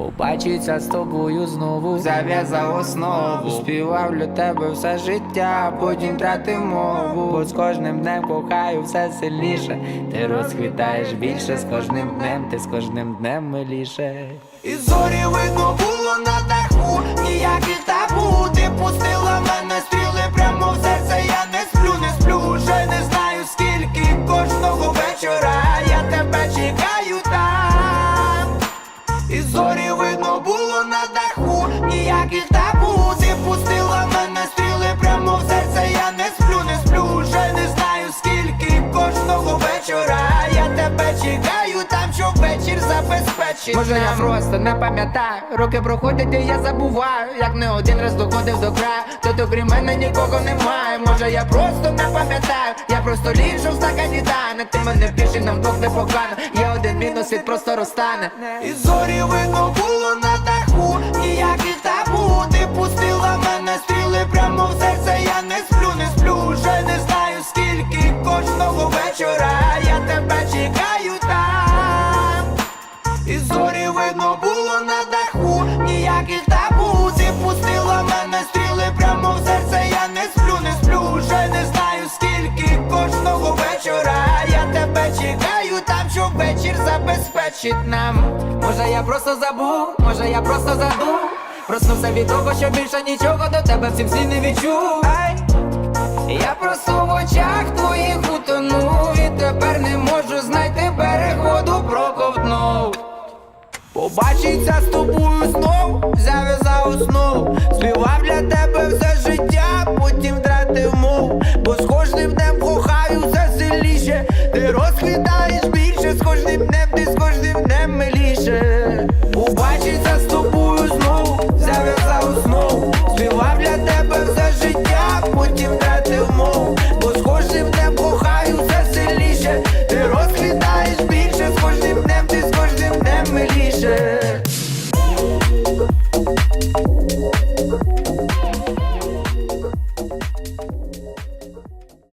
Побачиться з тобою знову, зав'язав основу. Співав для тебе все життя, потім втратив мову. Бо з кожним днем кохаю все сильніше. Ти розквітаєш більше з кожним днем, ти з кожним днем миліше. І зорі видно було на даху, було на даху, ніяких табу. Ти пустила мене стріли прямо в серце, я не сплю, не сплю, вже не знаю скільки кожного вечора. Я тебе чекаю там, щоб вечір забезпечить Може я просто не пам'ятаю. Роки проходять і я забуваю Як не один раз доходив до краю. Тут окрім мене нікого немає. Може я просто не пам'ятаю. Я просто ліжу в стакані тане Ти мене втіши, нам двох непогано Є один мінус, світ просто розтане. І зорі видно було на даху, ніяких табу Ти забезпечить нам. Може я просто забув, може я просто забув Проснувся від того, що більше нічого до тебе в цім світі не відчув. Я просто в очах твоїх утонув. І тепер не можу знайти берег воду проковтнув. Побачиться з тобою знов, зав'язав основу Співав для тебе все життя, потім втратив мову Бо з кожним днем